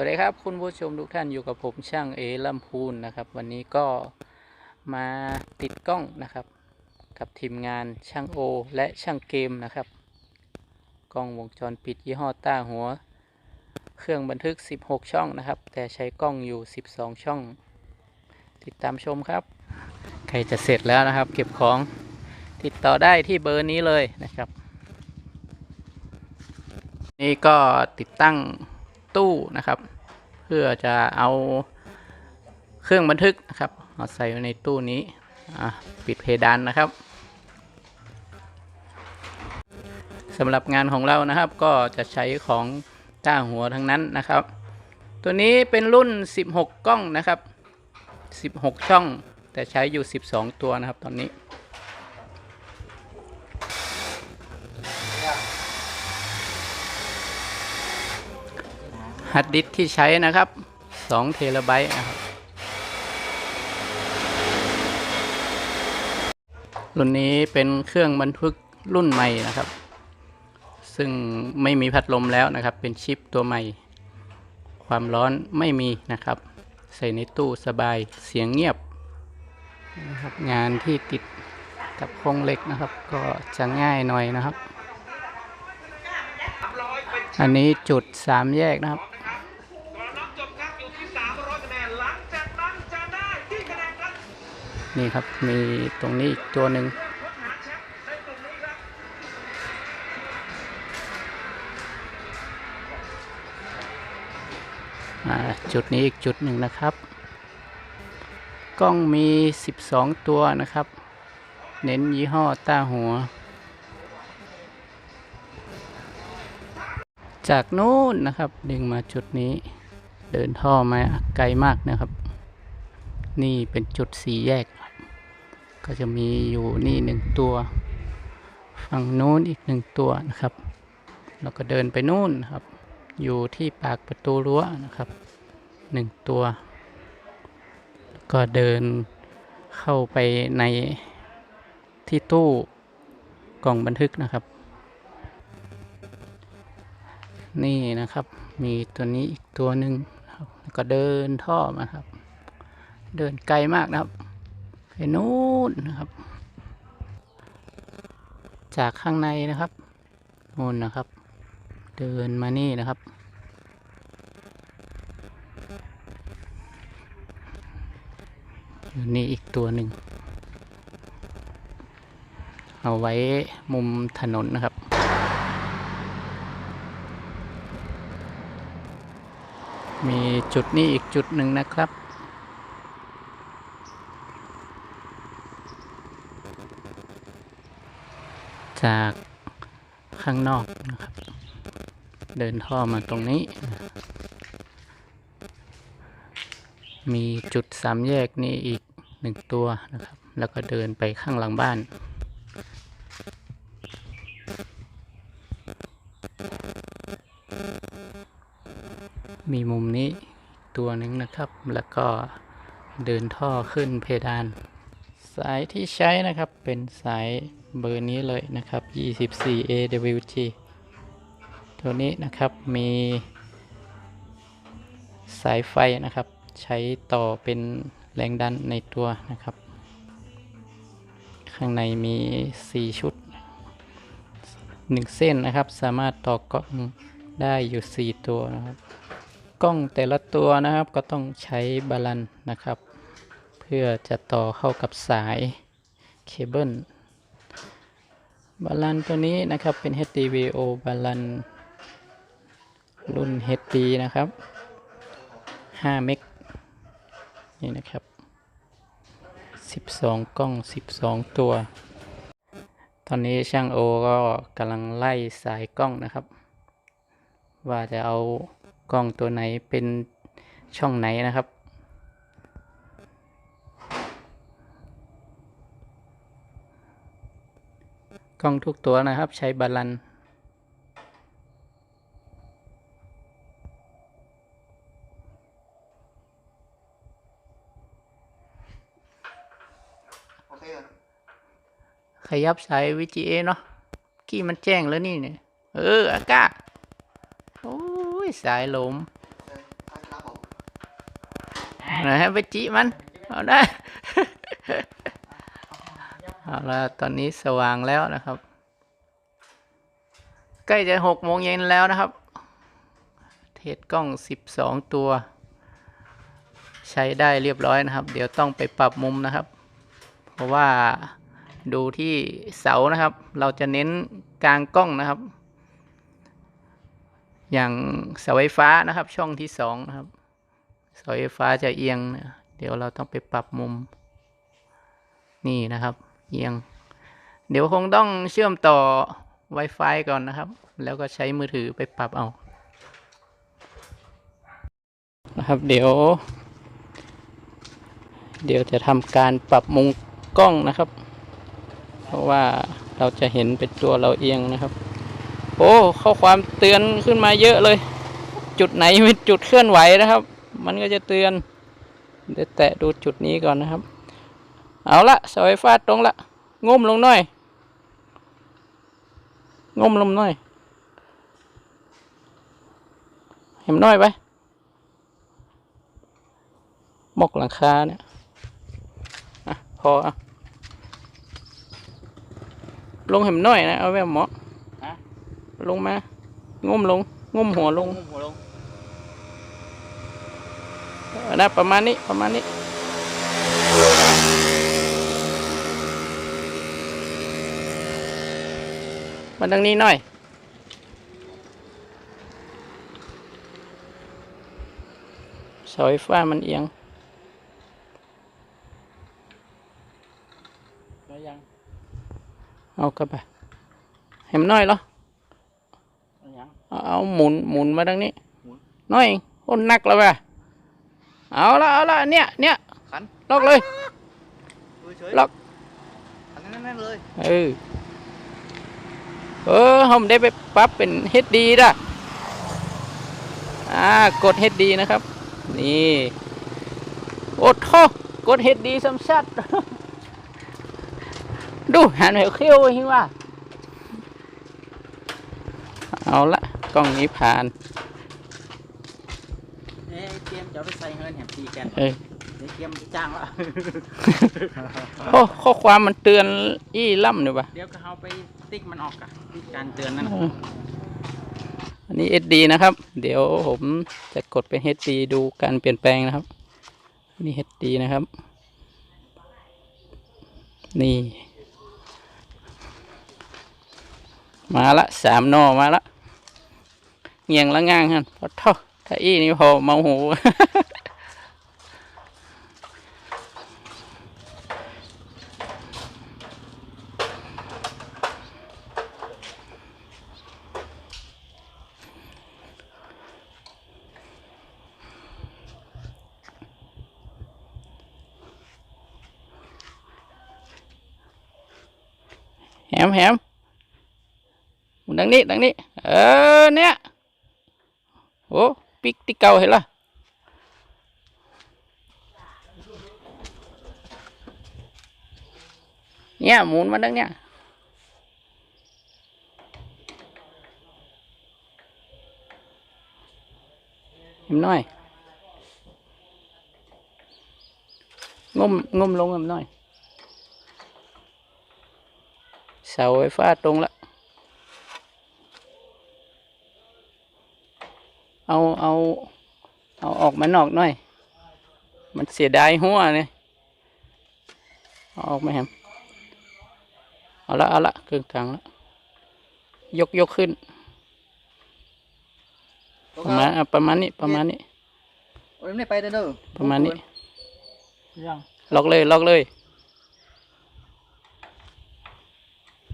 วัสดีครับคุณผู้ชมทุกท่านอยู่กับผมช่างเอลำพูนนะครับ วันนี้ก็มาติดกล้องนะครับ กับทีมงานช่างโอ และช่างเกมนะครับ กล้องวงจรปิดยี่ห้อต้าหัว เครื่องบันทึก 16 ช่องนะครับ แต่ใช้กล้องอยู่ 12 ช่อง ติดตามชมครับ ใครจะเสร็จแล้วนะครับ เก็บของติดต่อได้ที่เบอร์นี้เลยนะครับ นี่ก็ติดตั้ง ตู้นะครับ เพื่อจะเอาเครื่องบันทึกนะครับเอาใส่ไว้ในตู้นี้ปิดเพดานนะครับสำหรับงานของเรานะครับก็จะใช้ของต้าหัวทั้งนั้นนะครับ ตัวนี้เป็นรุ่น 16 กล้องนะครับ 16 ช่อง แต่ใช้อยู่ 12 ตัวนะครับตอนนี้ ร์ดดิสก์ที่ใช้นะครับ2เทราไบต์นะครับรุ่นนี้เป็นเครื่องบันทึกรุ่นใหม่นะครับ ซึ่งไม่มีพัดลมแล้วนะครับ เป็นชิปตัวใหม่ ความร้อนไม่มีนะครับ ใส่ในตู้สบายเสียงเงียบนะครับงานที่ติดกับโครงเหล็กนะครับ ก็จะง่ายหน่อยนะครับ อันนี้จุดสามแยกนะครับ นี่ครับ มีตรงนี้อีกตัวหนึ่งจุดนี้อีกจุดหนึ่งนะครับ กล้องมี 12 ตัวนะครับ เน้นยี่ห้อต้าหัว จากนู้นนะครับดึงมาจุดนี้ เดินท่อมาไกลมากนะครับ นี่เป็นจุดสี่แยก ก็จะมีอยู่นี่หนึ่งตัว ฝั่งนู้นอีกหนึ่งตัวนะครับ แล้วก็เดินไปนู่นครับ อยู่ที่ปากประตูรั้วนะครับหนึ่งตัว ก็เดินเข้าไปในที่ตู้กล่องบันทึกนะครับ นี่นะครับ มีตัวนี้อีกตัวหนึ่งครับแล้วก็เดินท่อมาครับ เดินไกลมากนะครับไปนู้นนะครับ จากข้างในนะครับนู่นนะครับ เดินมานี่นะครับ นี่อีกตัวหนึ่ง เอาไว้มุมถนนนะครับมีจุดนี้อีกจุดหนึ่งนะครับ จากข้างนอกนะครับ เดินท่อมาตรงนี้ มีจุดสามแยกนี่อีกหนึ่งตัวนะครับ แล้วก็เดินไปข้างหลังบ้านมีมุมนี้ตัวหนึ่งนะครับ แล้วก็เดินท่อขึ้นเพดาน สายที่ใช้นะครับเป็นสายเบอร์นี้เลยนะครับ 24 AWG ตัวนี้นะครับมีสายไฟนะครับ ใช้ต่อเป็นแรงดันในตัวนะครับ ข้างในมี 4 ชุด 1 เส้นนะครับ สามารถต่อกล้องได้อยู่ 4 ตัวนะครับ กล้องแต่ละตัวนะครับก็ต้องใช้บาลันนะครับ พื่อจะต่อเข้ากับสายเคเบิลบาลันตัวนี้นะครับเป็น HDVO บาลันรุ่น HD นะครับ 5 เมกนี่นะครับ 12 กล้อง 12 ตัว ตอนนี้ช่างโอก็กำลังไล่สายกล้องนะครับ ว่าจะเอากล้องตัวไหนเป็นช่องไหนนะครับ กล้องทุกตัวนะครับใช้บาลันโอเคก่อนขยับสาย VGA เนาะกี้มันแจ้งแล้วนี่เนี่ย เออ อากาศ โอ้ย สายลมเออเอาไหนให้ไปจิมัน เอาได้ เอาละตอนนี้สว่างแล้วนะครับ ใกล้จะหกโมงเย็นแล้วนะครับ เทสกล้องสิบสองตัว ใช้ได้เรียบร้อยนะครับ เดี๋ยวต้องไปปรับมุมนะครับ เพราะว่าดูที่เสานะครับ เราจะเน้นกลางกล้องนะครับ อย่างเสาไฟฟ้านะครับ ช่องที่สองนะครับเสาไฟฟ้าจะเอียงนะเดี๋ยวเราต้องไปปรับมุมนี่นะครับ เอียง เดี๋ยวคงต้องเชื่อมต่อ Wi-Fi ก่อนนะครับ แล้วก็ใช้มือถือไปปรับเอา นะครับเดี๋ยว เดี๋ยวจะทำการปรับมุมกล้องนะครับ เพราะว่าเราจะเห็นเป็นตัวเราเอียงนะครับ โอ้ข้อความเตือนขึ้นมาเยอะเลย จุดไหนเป็นจุดเคลื่อนไหวนะครับ มันก็จะเตือนเดี๋ยวแตะดูจุดนี้ก่อนนะครับ เอาละเสาไฟฟ้าตรงละงมลงหน่อยงมลงหน่อย เห็นน้อยไปหมกหลังคาเนี่ยอะพออะลงเห็นน้อยนะเอาแบบหมอฮะลงมางมลงงมหัวลงหัวลงเอานะประมาณนี้ประมาณนี้ มาทางนี้หน่อย เสาไฟฟ้ามันเอียงแล้วยัง เอากลับไปเห็นน้อยเหรอแล้วยังเอาเอาหมุนหมุนมาทางนี้หมุนน้อยคนนักแล้วว่ะเอาละเอาละเนี่ยเนี่ยขันล็อกเลยดูเฉยล็อกขันแน่นๆเลย เออ เออผมได้ไปปรับเป็นเฮดดีด่ะอ่ากดเฮดดีนะครับ นี่โอ้โทกดเฮดดีซ้ำชัดดูหันเหวเขี้ยวหิว่า เอาละกล้องนี้ผ่าน เอ้ยเตรียมจะเอาไปใส่เงินแหมตีแกนเออ เดี๋ยวเตรียมจ้างละ โอ้ข้อความมันเตือนอี้ล่ำหรือปะเดี๋ยวก็เอาไปติ๊กมันออกอะติ๊กการเตือนนั่นเอน่ะออันนี้ SD นะครับ เดี๋ยวผมจะกดเป็น HD ดูการเปลี่ยนแปลงนะครับ นี่ HD นะครับ นี่ มาละสามหนอมาละเงียงละง่างฮะพอเท่าถ้าอี้นี่พอเมาหู แหมแหมดังนี้ดังนี้ เออเนี่ยโอ้ปิกที่เก่าเห็นละเนี่ยหมุนมาดังเนี่ยเห็นน้อยงมงมลงเห็นน้อย เสาไฟฟ้าตรงละเอาเอาเอาออกมานอกหน่อย มันเสียดายหัวเนี่ยเอาออกมาแฮมเอาละเอาละครึ่งกลางละยกยกขึ้น ประมาณอะประมาณนี้ประมาณนี้โอ้ยไม่ไปเด้อเด้อประมาณนี้ ยัง ล็อกเลย ล็อกเลย